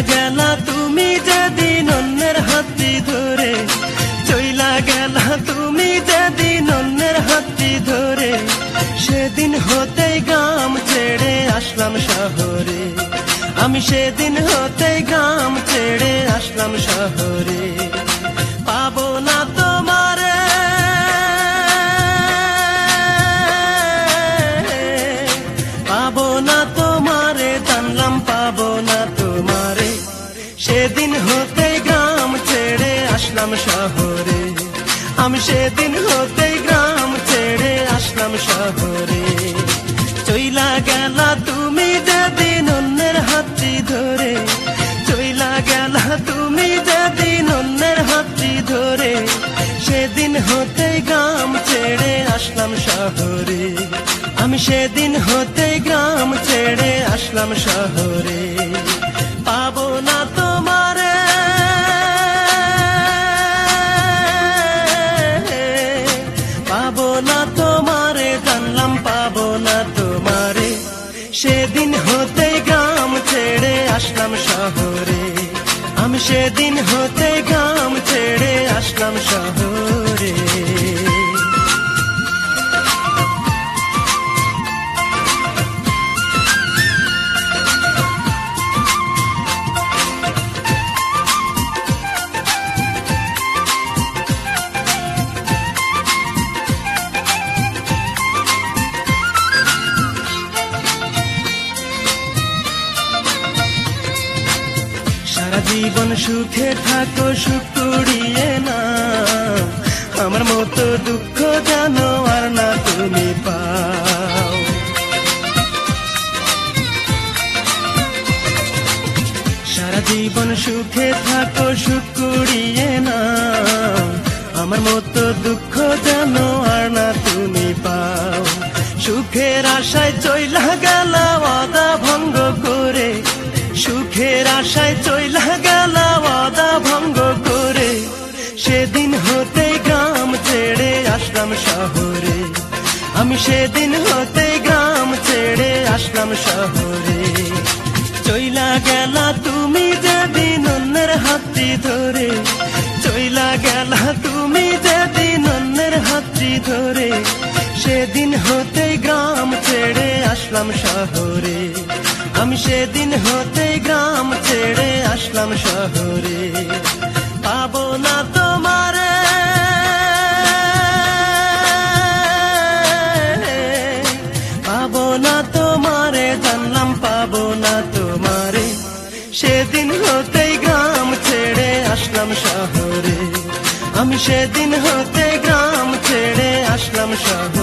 গেলা তুমি যেদিন অন্যের হাতি ধরে, চইলা গেলা তুমি যেদিন অন্যের হাতি ধরে, সেদিন হতে গাম ছেড়ে আসলাম শহরে। আমি সেদিন হতে গাম ছেড়ে আসলাম শহরে। পাবো না আমি সেদিন হতে গ্রাম ছেড়ে আসলাম শহরে চইলা গেলা তুমি যেদিন অন্যের হাতি ধরে চইলা গেলা তুমি যেদিন অন্যের হাতি ধরে সেদিন হতে গ্রাম ছেড়ে আসলাম শহরে আমি সেদিন হতে গ্রাম ছেড়ে আসলাম শহরে পাবো না তোমারে সেদিন হতে গ্রাম ছেড়ে আসলাম শহরে। আমি সেদিন হতে গ্রাম ছেড়ে সারা জীবন সুখে থাকো, সুখ কুড়িয়ে না। আমার মতো দুঃখ জানো আর না তুমি পাও। সারা জীবন সুখে থাকো, সুখ কুড়িয়ে না। আমার মতো দুঃখ জানো আর না তুমি পাও। সুখের আশায় চইলা গেলা ভঙ্গ করে। সুখের আশায় চইলা গেলা ওয়াদা ভঙ্গ করে। সেদিন হতে গ্রাম ছেড়ে আসলাম শহরে। আমি সেদিন হতে গ্রাম ছেড়ে আসলাম শহরে। চইলা গেলা তুমি যেদিন অন্যের হাতটি ধরে। চইলা গেলা তুমি যেদিন অন্যের হাতটি ধরে। সেদিন হতে গ্রাম ছেড়ে আসলাম শহরে। আমি সেদিন হতে গ্রাম ছেড়ে আসলাম শহরে। পাবো না তোমারে। পাবো না তোমারে, জানলাম পাবো না তোমারে। সেদিন হতেই গ্রাম ছেড়ে আসলাম শহরে। আমি সেদিন হতে গ্রাম ছেড়ে আসলাম শহরে।